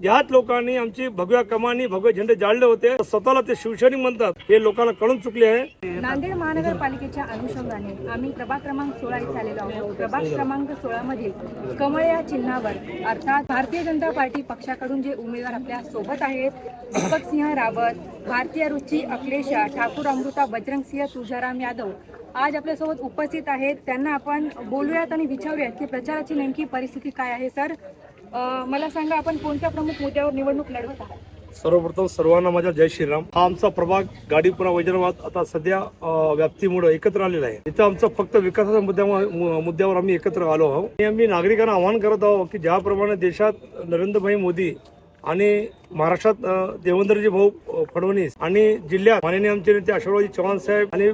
ज्यात लोकांनी आमची भगव्या कमानी भगवे झेंडे जाळले होते. स्वतःला ते शिवसैनिक म्हणतात. हे लोकांना कळून चुकले आहे. नांदेड महानगरपालिकेच्या अनुषंगाने आम्ही प्रभाग क्रमांक सोळा इथे आलेलो आहोत. प्रभाग क्रमांक सोळा मधील कमळ या चिन्हावर अर्थात भारतीय जनता पार्टी पक्षाकडून जे उमेदवार आपल्यासोबत आहेत दीपक सिंह रावत भारतीय रुची अखिलेश ठाकूर अमृता बजरंग सिंह तुळजाराम यादव आज आपल्यासोबत उपस्थित आहेत. त्यांना आपण बोलूयात आणि विचारूयात की प्रचाराची नेमकी परिस्थिती काय आहे सर? मला सांगा आपण कोणत्या प्रमुख मुद्द्यावर निवडणूक लढवत आहात? सर्वप्रथम सर्वांना माझा जय श्रीराम. हा आमचा प्रभाग गाडीपुरा वैजनाबाद आता सध्या व्याप्तीमुळे एकत्र आलेला आहे. इथं आमचं फक्त विकासाच्या मुद्द्यावर मुद्द्यावर आम्ही एकत्र आलो आहोत. आम्ही नागरिकांना आवाहन करत आहोत की ज्याप्रमाणे देशात नरेंद्रभाई मोदी आणि महाराष्ट्रात देवेंद्रजी भाऊ फडणवीस आणि जिल्ह्यात माननीय आमचे नेते अशोकरावजी चव्हाण साहेब आणि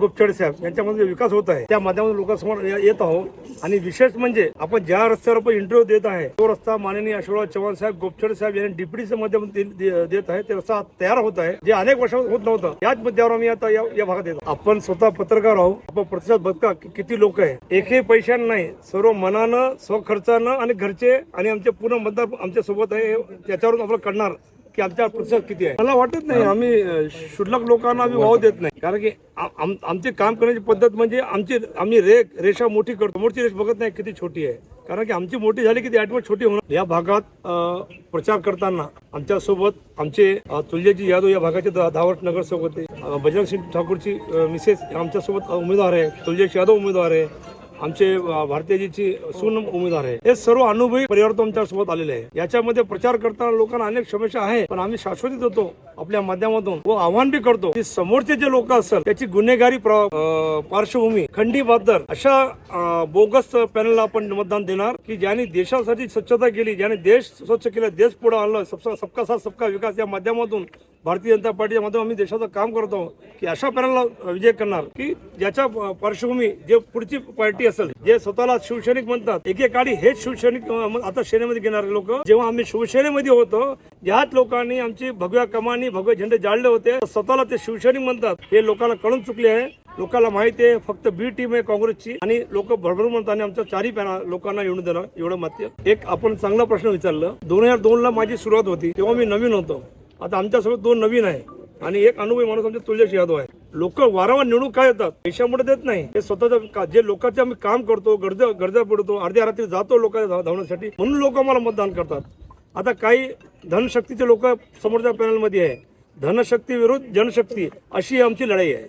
गुपचड साहेब यांच्यामध्ये विकास होत आहे त्या माध्यमातून लोकांसमोर येत आहोत. आणि विशेष म्हणजे आपण ज्या रस्त्यावर आपण इंटरव्ह्यू देत आहे तो रस्ता माननीय अशोकराव चव्हाण साहेब गुपचड साहेब यांनी डीपीडीच्या माध्यमातून देत आहे. ते रस्ता तयार होत आहे. जे अनेक वर्ष होत नव्हतं याच मुद्द्यावर आम्ही आता या भागात येतो आपण स्वतः पत्रकार आहोत. आपण प्रतिसाद बघता किती लोक आहे. एकही पैशानं नाही सर्व मनानं स्वखर्चानं आणि घरचे आणि आमचे पूर्ण मतदार आमच्यासोबत आहे त्याच्यावरून आपलं पडणार की आमच्या प्रतिसाद किती आहे? मला वाटत नाही. आम्ही शुल्लक लोकांना आम्ही वाव देत नाही. कारण की आमचे आमची काम करण्याची पद्धत म्हणजे आमची आम्ही रेख रेषा मोठी करतो. मोठी रेष बघत नाही किती छोटी आहे. कारण की आमची मोठी झाली की ती ऑटोमॅटिक छोटी होणार. या भागात प्रचार करताना आमच्यासोबत आमचे अं, यादव या भागाचे धावट दहा वर्ष नगरसेवक होते. बजरंग सिंग ठाकूरची मिसेस आमच्यासोबत उमेदवार आहे. तुलजेश यादव उमेदवार आहे. आमचे भारतीयजीची सून उमेदवार आहे हे सर्व अनुभवी परिवर्तन आमच्यासोबत आलेले आहे. याच्यामध्ये प्रचार करताना लोकांना अनेक समस्या आहे पण आम्ही शाश्वती देतो आपल्या माध्यमातून. व आव्हान बी करतो की समोरचे जे लोक असतात त्याची गुन्हेगारी पार्श्वभूमी खंडी बहादर अशा बोगस पॅनलला आपण मतदान देणार की ज्यांनी देशासाठी स्वच्छता केली ज्याने देश स्वच्छ केला देश पुढे आणलं सबका सबका साथ सबका विकास या माध्यमातून भारतीय जनता पार्टीच्या माध्यमातून आम्ही देशाचं काम करतो की अशा पॅनलला विजय करणार की ज्याच्या पार्श्वभूमी जे पुढची पार्टी असेल जे स्वतःला शिवसैनिक म्हणतात एकेकाळी हेच शिवसैनिक आता सेनेमध्ये घेणारे लोक जेव्हा आम्ही शिवसेनेमध्ये होतो ज्यात लोकांनी आमची भगव्या कमानी भगवे झेंडे जाळले होते. स्वतःला ते शिवसैनिक म्हणतात हे लोकांना कळून चुकले आहे. लोकांना माहिती आहे फक्त बी टीम आहे काँग्रेसची. आणि लोक भरभरून म्हणतात आणि आमच्या चारही पॅना लोकांना येऊन देणार एवढं मात्र. एक आपण चांगला प्रश्न विचारलं. दोन हजार दोन ला माझी सुरुवात होती तेव्हा मी नवीन होतो. आता आमच्यासोबत दोन नवीन आहे आणि एक अनुभवी माणूस आमचे तुळजेश यादव आहे. लोक वारंवार निवडून काय येतात? पैशामुळे देत नाही. हे स्वतःचं का- जे लोकांचे आम्ही काम करतो गरजा गरजा पडतो अर्ध्या रात्री जातो लोकांच्या धावण्यासाठी म्हणून लोक आम्हाला मतदान करतात. आता काही धनशक्तीचे लोक समोरच्या पॅनलमध्ये आहे. धनशक्ती विरुद्ध जनशक्ती अशी आमची लढाई आहे.